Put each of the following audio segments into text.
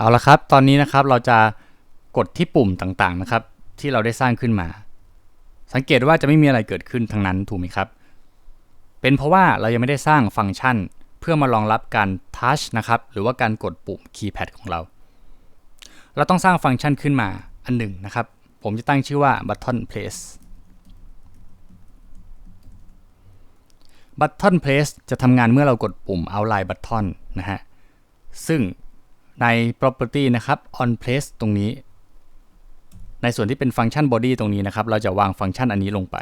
เอาละครับ ตอนนี้นะครับเราจะกดที่ปุ่มต่างๆนะครับ ที่เราได้สร้างขึ้นมา สังเกตว่าจะไม่มีอะไรเกิดขึ้นทั้งนั้นถูกไหมครับ เป็นเพราะว่าเรายังไม่ได้สร้างฟังก์ชัน เพื่อมารองรับการทัชนะครับหรือว่าการกดปุ่มคีย์แพดของเรา เราต้องสร้างฟังก์ชันขึ้นมาอันหนึ่งนะครับ ผมจะตั้งชื่อว่า button place button place จะทำงานเมื่อเรากดปุ่ม outline button นะฮะซึ่ง ใน property นะครับ on place ตรงนี้ ในส่วนที่เป็นฟังก์ชัน body ตรงนี้นะครับ เราจะวางฟังก์ชันอันนี้ลงไป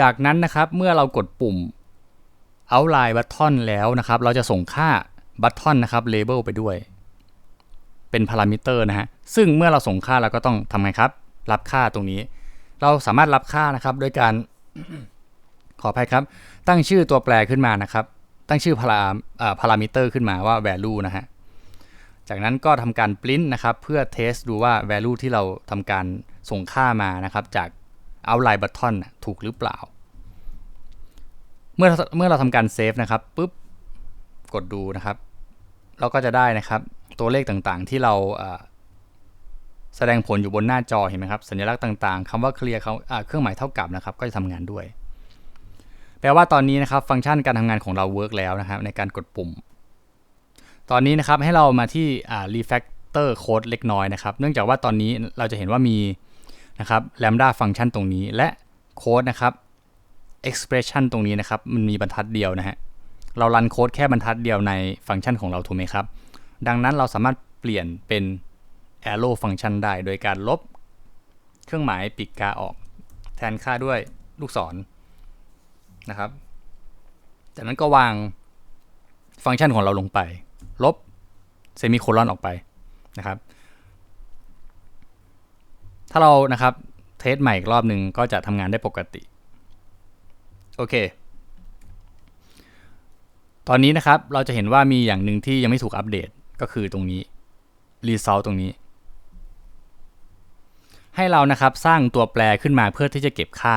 จากนั้นนะครับเมื่อเรากดปุ่ม outline button แล้วนะครับ เราจะส่งค่า button นะครับ label ไปด้วย เป็นพารามิเตอร์นะฮะ ซึ่งเมื่อเราส่งค่าเราก็ต้องทำไงครับ รับค่าตรงนี้ เราสามารถรับค่านะครับด้วยการขออภัยครับ ตั้งชื่อตัวแปรขึ้นมานะครับ ตั้งชื่อพาราพารามิเตอร์ขึ้นมาว่า value นะฮะ จากนั้นก็ทำการ print นะครับ เพื่อเทสดูว่า value ที่เราทำการส่งค่ามานะครับ จาก outline button ถูกหรือเปล่า เมื่อเมื่อเราทำการ save นะครับปุ๊บกดดูนะครับ เราก็จะได้นะครับตัวเลขต่างๆ ที่เราแสดงผลอยู่บนหน้าจอเห็นไหมครับ สัญลักษณ์ต่างๆคำว่า clear เครื่องหมายเท่ากับนะครับ ก็จะทำงานด้วย แปลว่าตอนนี้นะครับฟังก์ชันการทำงานของเราเวิร์กแล้วนะครับในการกดปุ่ม ตอนนี้นะครับให้เรามาที่ refactor code เล็กน้อยนะครับ เนื่องจากว่าตอนนี้เราจะเห็นว่ามีนะครับ lambda ฟังก์ชันตรงนี้และโค้ดนะครับ expression ตรงนี้นะครับ มันมีบรรทัดเดียวนะฮะเรารันโค้ดแค่บรรทัดเดียวในฟังก์ชันของเราถูกไหมครับ ดังนั้นเราสามารถเปลี่ยนเป็น arrow ฟังก์ชันได้ โดยการลบเครื่องหมายปีกกาออก แทนค่าด้วยลูกศร นะครับจากนั้นก็วางฟังก์ชันของเราลงไป ลบเซมิโคลอนออกไปนะครับ ถ้าเรานะครับเทสใหม่อีกรอบหนึ่งก็จะทำงานได้ปกติ โอเค ตอนนี้นะครับเราจะเห็นว่ามีอย่างหนึ่งที่ยังไม่ถูกอัปเดตก็คือตรงนี้ result ตรงนี้ ให้เรานะครับสร้างตัวแปรขึ้นมาเพื่อที่จะเก็บค่า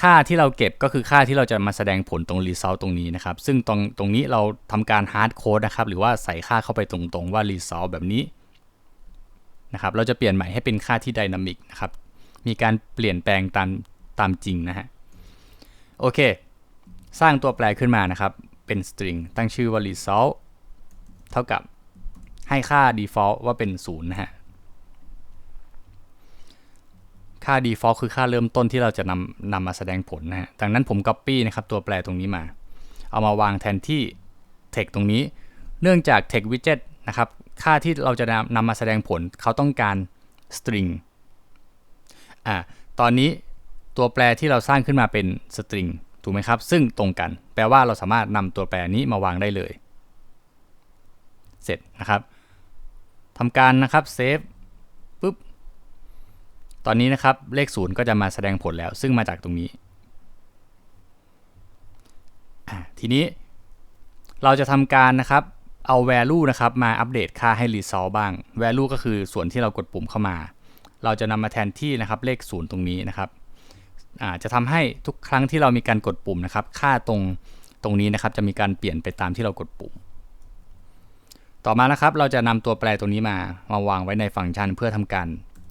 ค่าที่เราเก็บก็คือค่าที่เราจะมาแสดงผลตรง result ตรงนี้นะครับ ซึ่งตรงตรงนี้เราทำการ hard code นะครับ หรือว่าใส่ค่าเข้าไปตรงๆว่า result แบบนี้นะครับเราจะเปลี่ยนใหม่ให้เป็นค่าที่ dynamic นะครับ มีการเปลี่ยนแปลงตามตามจริงนะฮะ โอเค สร้างตัวแปรขึ้นมานะครับ เป็น string ตั้งชื่อว่า result เท่ากับให้ค่า default ว่าเป็น 0 นะฮะ ค่า default คือค่าเริ่มต้นที่เราจะนำนำมาแสดงผลนะฮะดังนั้นผม copy นะครับตัวแปรตรงนี้มา เอามาวางแทนที่ text ตรงนี้ เนื่องจาก text widget นะครับ ค่าที่เราจะนำนำมาแสดงผล เขาต้องการ string อ่า ตอนนี้ตัวแปรที่เราสร้างขึ้นมาเป็น string ถูกไหมครับ ซึ่งตรงกัน แปลว่าเราสามารถนำตัวแปรนี้มาวางได้เลย เสร็จนะครับทำการนะครับเซฟปุ๊บ ตอนนี้นะครับเลขศูนย์ก็จะมาแสดงผลแล้ว ซึ่งมาจากตรงนี้ ทีนี้เราจะทำการนะครับเอา value นะครับมาอัปเดตค่าให้ result บ้าง value ก็คือส่วนที่เรากดปุ่มเข้ามา เราจะนำมาแทนที่นะครับเลขศูนย์ตรงนี้นะครับจะทำให้ทุกครั้งที่เรามีการกดปุ่มนะครับ ค่าตรงตรงนี้นะครับจะมีการเปลี่ยนไปตามที่เรากดปุ่ม ต่อมานะครับเราจะนำตัวแปรตรงนี้มา มาวางไว้ในฟังก์ชันเพื่อทำการ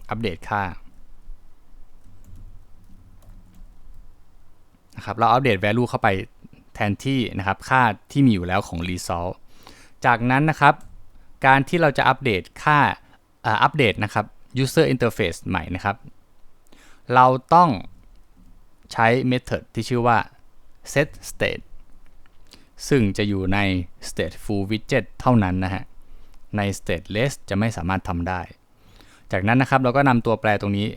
อัปเดตค่า นะครับเราอัปเดต value เข้าไปแทนที่นะครับค่าที่มีอยู่แล้วของ result จากนั้นนะครับ การที่เราจะอัปเดตค่าอัปเดตนะครับ user interface ใหม่นะครับ เราต้องใช้ method ที่ชื่อว่า set state ซึ่งจะอยู่ใน stateful widget เท่านั้นนะฮะ ใน stateless จะไม่สามารถทำได้ จากนั้นนะครับเราก็นำตัวแปรตรงนี้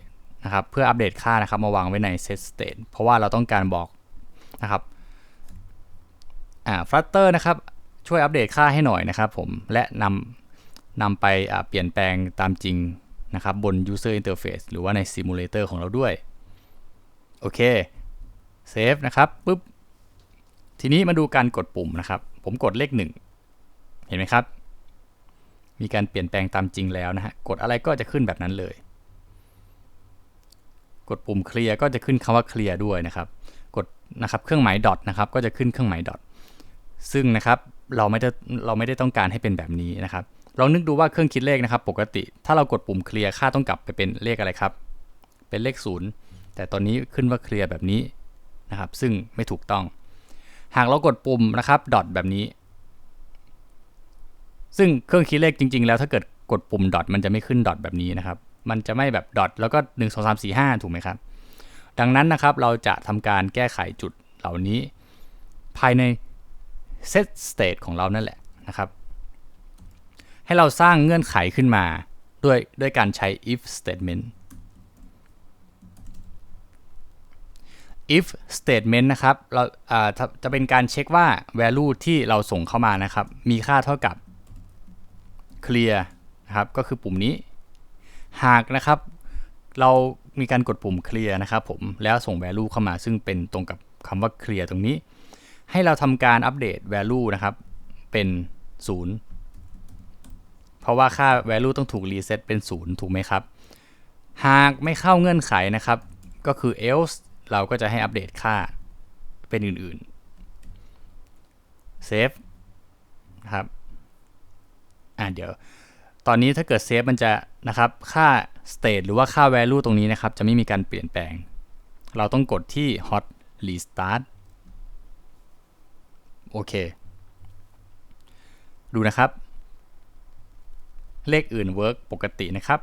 นะครับเพื่ออัปเดตค่านะครับมาวางไว้ใน set state เพราะว่าเราต้องการบอกนะครับอ่า Flutter นะครับช่วยอัปเดตค่าให้หน่อยนะครับผมและนำนำไปเปลี่ยนแปลงตามจริงนะครับบน user interface หรือว่าใน simulator ของเราด้วย โอเคเซฟนะครับปุ๊บทีนี้มาดูการกดปุ่มนะครับ ผมกดเลข 1 เห็นไหมครับ มีการเปลี่ยนแปลงตามจริงแล้วนะฮะ กดอะไรก็จะขึ้นแบบนั้นเลย กดปุ่มเคลียร์ก็จะขึ้นคำว่าเคลียร์ด้วยนะครับ กดนะครับเครื่องหมายดอทนะครับก็จะขึ้นเครื่องหมายดอทซึ่งนะครับเราไม่ได้เราไม่ได้ต้องการให้เป็นแบบนี้นะครับลองนึกดูว่าเครื่องคิดเลขนะครับ ปกติ ถ้าเรากดปุ่มเคลียร์ค่าต้องกลับไปเป็นเลขอะไรครับ เป็นเลขศูนย์แต่ตอนนี้ขึ้นว่าเคลียร์แบบนี้นะครับ ซึ่งไม่ถูกต้อง หากเรากดปุ่มนะครับดอทแบบนี้ ซึ่งเครื่องคิดเลขจริง ๆ แล้วถ้าเกิดกดปุ่มดอทมันจะไม่ขึ้นดอทแบบนี้นะครับ มันจะไม่แบบดอทแล้วก็ 1 2 3 4 5 ถูกไหมครับ ดังนั้นนะครับเราจะทำการแก้ไขจุดเหล่านี้ ภายใน set state ของเรานั่นแหละนะครับ ให้เราสร้างเงื่อนไขขึ้นมาด้วยด้วยการใช้ if statement if statement นะครับเราจะเป็นการเช็คว่า value ที่เราส่งเข้ามานะครับ มีค่าเท่ากับ clear นะครับ ก็คือปุ่มนี้ หากนะครับ เรามีการกดปุ่ม clear นะครับผมแล้วส่ง value เข้ามาซึ่งเป็นตรงกับคำว่า clear ตรงนี้ ให้เราทำการอัปเดต value นะครับเป็น 0 เพราะว่าค่า value ต้องถูก reset เป็น 0 ถูกไหมครับ หากไม่เข้าเงื่อนไขนะครับ ก็คือ else เราก็จะให้อัปเดตค่าเป็นอื่นๆ save นะครับ อ่าเดี๋ยว ตอนนี้ถ้าเกิด save มันจะนะครับค่า state หรือว่าค่า value ตรงนี้นะครับ จะไม่มีการเปลี่ยนแปลง เราต้องกดที่ hot restart โอเค ดูนะครับ เลขอื่น work ปกตินะครับ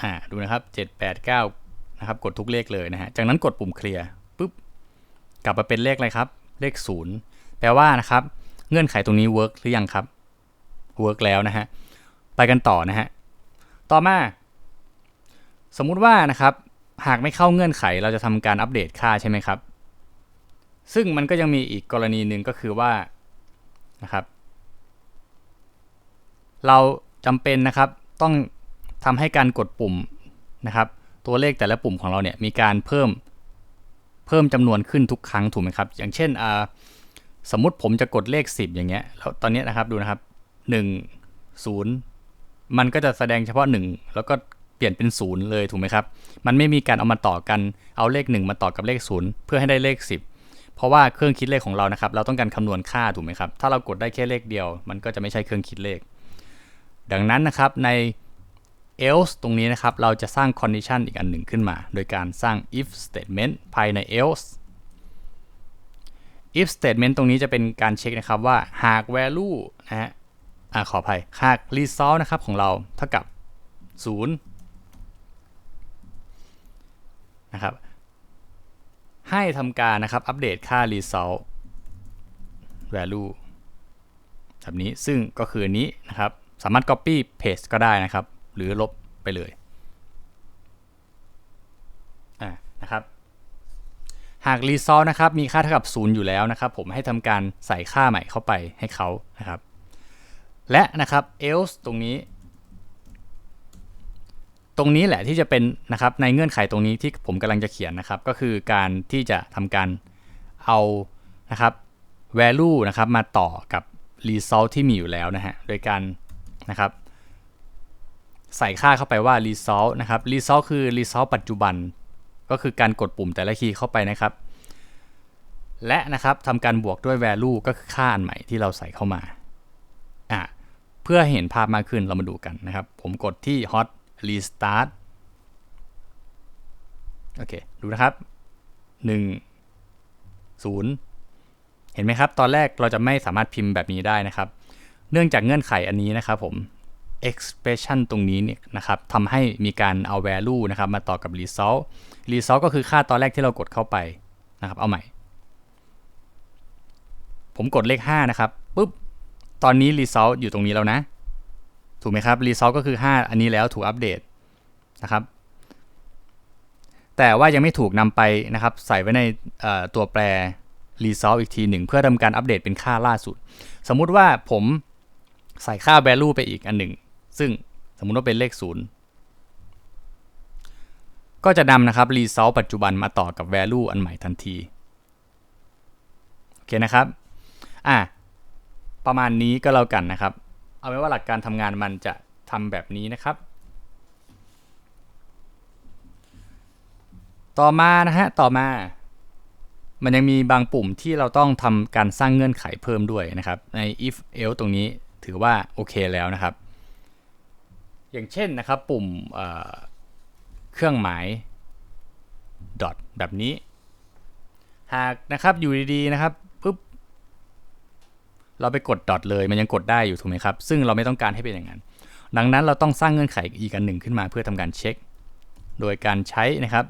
อ่า ดูนะครับ 7 8 9 นะครับ กดทุกเลขเลยนะฮะ จากนั้นกดปุ่มเคลียร์ปุ๊บ กลับมาเป็นเลขอะไรครับ เลข 0 แปลว่านะครับ เงื่อนไขตรงนี้ work หรือยังครับ work แล้วนะฮะ ไปกันต่อนะฮะ ต่อมา สมมุติว่านะครับ หากไม่เข้าเงื่อนไขเราจะทำการอัปเดตค่าใช่ไหมครับ ซึ่งมันก็ยังมีอีกกรณีหนึ่งก็คือว่านะครับ เราจำเป็นนะครับต้องทำให้การกดปุ่มนะครับ ตัวเลขแต่ละปุ่มของเราเนี่ยมีการเพิ่มเพิ่มจำนวนขึ้นทุกครั้งถูกไหมครับ อย่างเช่นสมมุติผมจะกดเลข 10 อย่างเงี้ยแล้วตอนนี้นะครับดูนะครับ 1 0 มันก็จะแสดงเฉพาะ 1 แล้วก็เปลี่ยนเป็น0เลยถูกไหมครับ มันไม่มีการเอามาต่อกันเอาเลข 1 มาต่อกับเลข0เพื่อให้ได้เลข 10 เพราะว่าเครื่องคิดเลขของเรานะครับ เราต้องการคำนวณค่าถูกไหมครับ ถ้าเรากดได้แค่เลขเดียว มันก็จะไม่ใช่เครื่องคิดเลข ดังนั้นนะครับใน else ตรงนี้นะครับ เราจะสร้าง condition อีกอันหนึ่งขึ้นมา โดยการสร้าง if statement ภายใน else if statement ตรงนี้จะเป็นการเช็คนะครับว่าหาก value นะฮะ อ่าขออภัยหาก result นะครับของเราเท่ากับ 0 นะครับ ให้ทำการนะครับ อัปเดตค่า result value แบบนี้ซึ่งก็คือนี้นะครับ สามารถ copy paste ก็ได้นะครับ หรือลบไปเลยอ่านะครับหาก result นะครับมีค่าเท่ากับ 0 อยู่แล้วนะครับ ผมให้ทำการใส่ค่าใหม่เข้าไปให้เขานะครับ และนะครับ else ตรงนี้ ตรงนี้แหละที่จะเป็นนะครับในเงื่อนไขตรงนี้ที่ผมกำลังจะเขียนนะครับ ก็คือการที่จะทำการเอานะครับ value นะครับมาต่อกับ result ที่มีอยู่แล้วนะฮะโดยการนะครับใส่ค่าเข้าไปว่า result นะครับ result คือ result ปัจจุบัน ก็คือการกดปุ่มแต่ละคีย์เข้าไปนะครับ และนะครับทำการบวกด้วย value ก็คือค่าอันใหม่ที่เราใส่เข้ามาอะ พื่อเห็นภาพมากขึ้นเรามาดูกันนะครับ ผมกดที่ hot restart โอเค ดูนะครับ 1 0 เห็นไหมครับ ตอนแรกเราจะไม่สามารถพิมพ์แบบนี้ได้นะครับ เนื่องจากเงื่อนไขอันนี้นะครับผม expression ตรงนี้เนี่ยนะครับทำให้มีการเอา value นะครับ มาต่อกับ result result ก็คือค่าตอนแรกที่เรากดเข้าไปนะครับ เอาใหม่ ผมกดเลข 5 นะครับปุ๊บ ตอนนี้ result อยู่ตรงนี้แล้วนะ ถูกไหมครับ result ก็คือ 5 อันนี้แล้วถูกอัปเดตนะครับ แต่ว่ายังไม่ถูกนำไปนะครับ ใส่ไว้ในตัวแปร result อีกทีหนึ่ง เพื่อทำการอัปเดตเป็นค่าล่าสุด สมมุติว่าผมใส่ค่า value ไปอีกอันหนึ่ง ซึ่งสมมุติว่าเป็นเลข 0 ก็จะนำนะครับ result ปัจจุบันมาต่อกับ value อันใหม่ทันที โอเคนะครับ อะ ประมาณนี้ก็แล้วกันนะครับ เอาไว้ว่าหลักการทำงานมันจะทำแบบนี้นะครับ ต่อมานะฮะต่อมา มันยังมีบางปุ่มที่เราต้องทำการสร้างเงื่อนไขเพิ่มด้วยนะครับ ใน if else ตรงนี้ถือว่าโอเคแล้วนะครับ อย่างเช่นนะครับปุ่มเครื่องหมาย dot แบบนี้ หากนะครับอยู่ดีๆนะครับ เราไปกด dot เลยมันยังกดได้อยู่ถูกไหมครับ ซึ่งเราไม่ต้องการให้เป็นอย่างนั้น ดังนั้นเราต้องสร้างเงื่อนไขอีกอันหนึ่งขึ้นมาเพื่อทำการเช็ค โดยการใช้นะครับ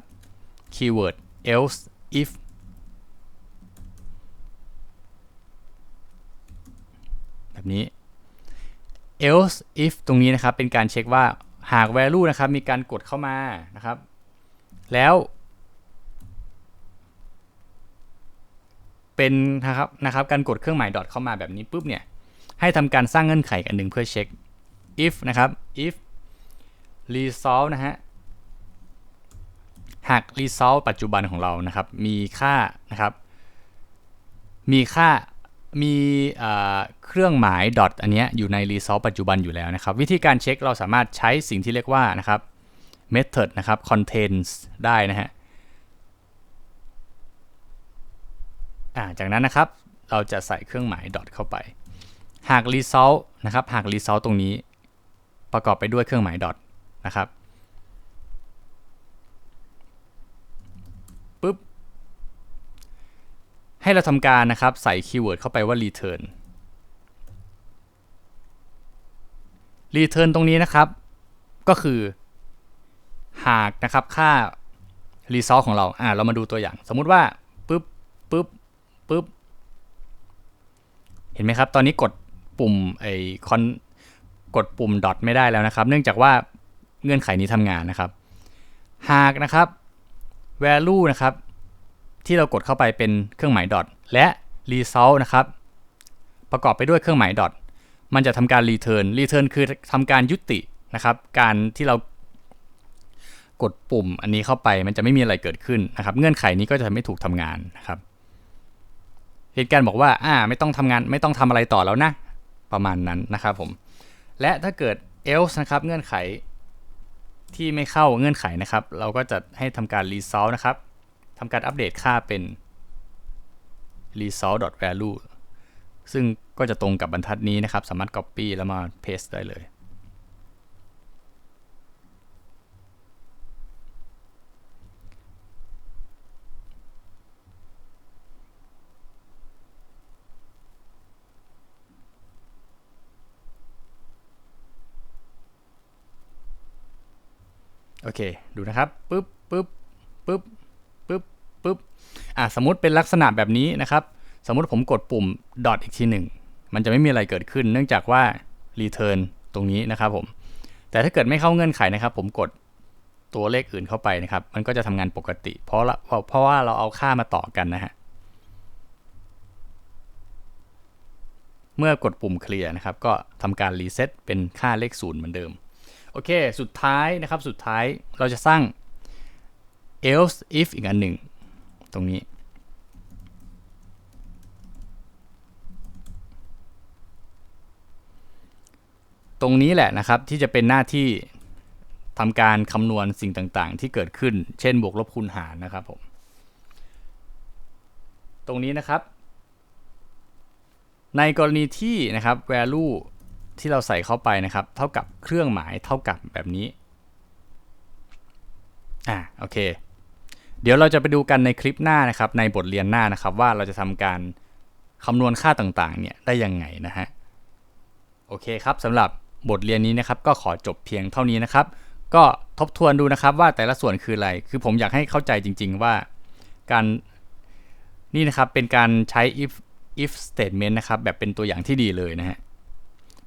keyword else if แบบนี้ else if ตรงนี้นะครับเป็นการเช็คว่าหาก value นะครับมีการกดเข้ามานะครับ แล้ว เป็นนะครับนะครับการกดเครื่องหมาย dot เข้ามาแบบนี้ปุ๊บเนี่ยให้ทำการสร้างเงื่อนไขอันหนึ่งเพื่อเช็ค if นะครับ if result นะฮะหาก result ปัจจุบันของเรานะครับ มีค่านะครับ มีค่ามีเครื่องหมาย dot อันนี้อยู่ใน result ปัจจุบันอยู่แล้วนะครับ วิธีการเช็คเราสามารถใช้สิ่งที่เรียกว่านะครับ method นะครับ contains ได้นะฮะ จากนั้นนะครับเราจะใส่เครื่องหมาย dot เข้าไป หาก result นะครับ หาก result ตรงนี้ ประกอบไปด้วยเครื่องหมาย dot นะครับปุ๊บให้เราทำการนะครับใส่คีย์เวิร์ดเข้าไปว่า return return ตรงนี้นะครับ ก็คือ หากนะครับค่า result ของเราอ่าเรามาดูตัวอย่าง สมมุติว่าปุ๊บปุ๊บ ปุ๊บ เห็นไหมครับ ตอนนี้กดปุ่มไอคอนกดปุ่ม dot ไม่ได้แล้วนะครับ เนื่องจากว่าเงื่อนไขนี้ทำงานนะครับ หากนะครับ value นะครับ ที่เรากดเข้าไปเป็นเครื่องหมาย dot และ result นะครับ ประกอบไปด้วยเครื่องหมาย dot มันจะทำการ return return คือทำการยุตินะครับ การที่เรากดปุ่มอันนี้เข้าไปมันจะไม่มีอะไรเกิดขึ้นนะครับ เงื่อนไขนี้ก็จะไม่ถูกทำงานนะครับ เหตุการณ์บอกว่าอ่าไม่ต้องทำงานไม่ต้องทำอะไรต่อแล้วนะ ประมาณนั้นนะครับผม และถ้าเกิด else นะครับเงื่อนไขที่ไม่เข้าเงื่อนไขนะครับ เราก็จะให้ทำการ result นะครับทำการอัปเดตค่าเป็น result.value ซึ่งก็จะตรงกับบรรทัดนี้นะครับ สามารถ copy แล้วมา paste ได้เลย โอเค ดูนะครับปึ๊บปึ๊บปึ๊บปุ๊บปุ๊บอะสมมติเป็นลักษณะแบบนี้นะครับ สมมติผมกดปุ่ม dot อีกทีหนึ่งมันจะไม่มีอะไรเกิดขึ้น เนื่องจากว่า return ตรงนี้นะครับผม แต่ถ้าเกิดไม่เข้าเงื่อนไขนะครับ ผมกดตัวเลขอื่นเข้าไปนะครับ มันก็จะทำงานปกติ เพราะเพราะว่าเราเอาค่ามาต่อกันนะฮะ เมื่อกดปุ่มเคลียร์นะครับ ก็ทำการรีเซ็ตเป็นค่าเลขศูนย์เหมือนเดิม โอเค สุดท้ายนะครับ สุดท้ายเราจะสร้าง else if อีกอันหนึ่ง ตรงนี้ ตรงนี้แหละนะครับ ที่จะเป็นหน้าที่ทำการคำนวณสิ่งต่างๆ ที่เกิดขึ้น เช่น บวกลบคูณหารนะครับผม ตรงนี้นะครับ ในกรณีที่นะครับ value ที่เราใส่เข้าไปนะครับ เท่ากับเครื่องหมายเท่ากับแบบนี้ อ่าโอเค เดี๋ยวเราจะไปดูกันในคลิปหน้านะครับ ในบทเรียนหน้านะครับ ว่าเราจะทำการคำนวณค่าต่างๆ เนี่ยได้ยังไงนะฮะ โอเคครับสำหรับบทเรียนนี้นะครับ ก็ขอจบเพียงเท่านี้นะครับ ก็ทบทวนดูนะครับว่าแต่ละส่วนคืออะไร คือผมอยากให้เข้าใจจริง ๆ ว่าการนี่นะครับเป็นการใช้ if if statement นะครับ แบบเป็นตัวอย่างที่ดีเลยนะฮะ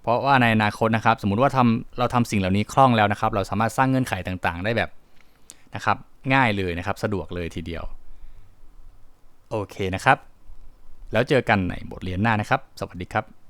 เพราะว่าในอนาคตนะครับ สมมุติว่าทำเราทำสิ่งเหล่านี้คล่องแล้วนะครับ เราสามารถสร้างเงื่อนไขต่างๆ ได้แบบนะครับ ง่ายเลยนะครับ สะดวกเลยทีเดียว โอเคนะครับ แล้วเจอกันในบทเรียนหน้านะครับ สวัสดีครับ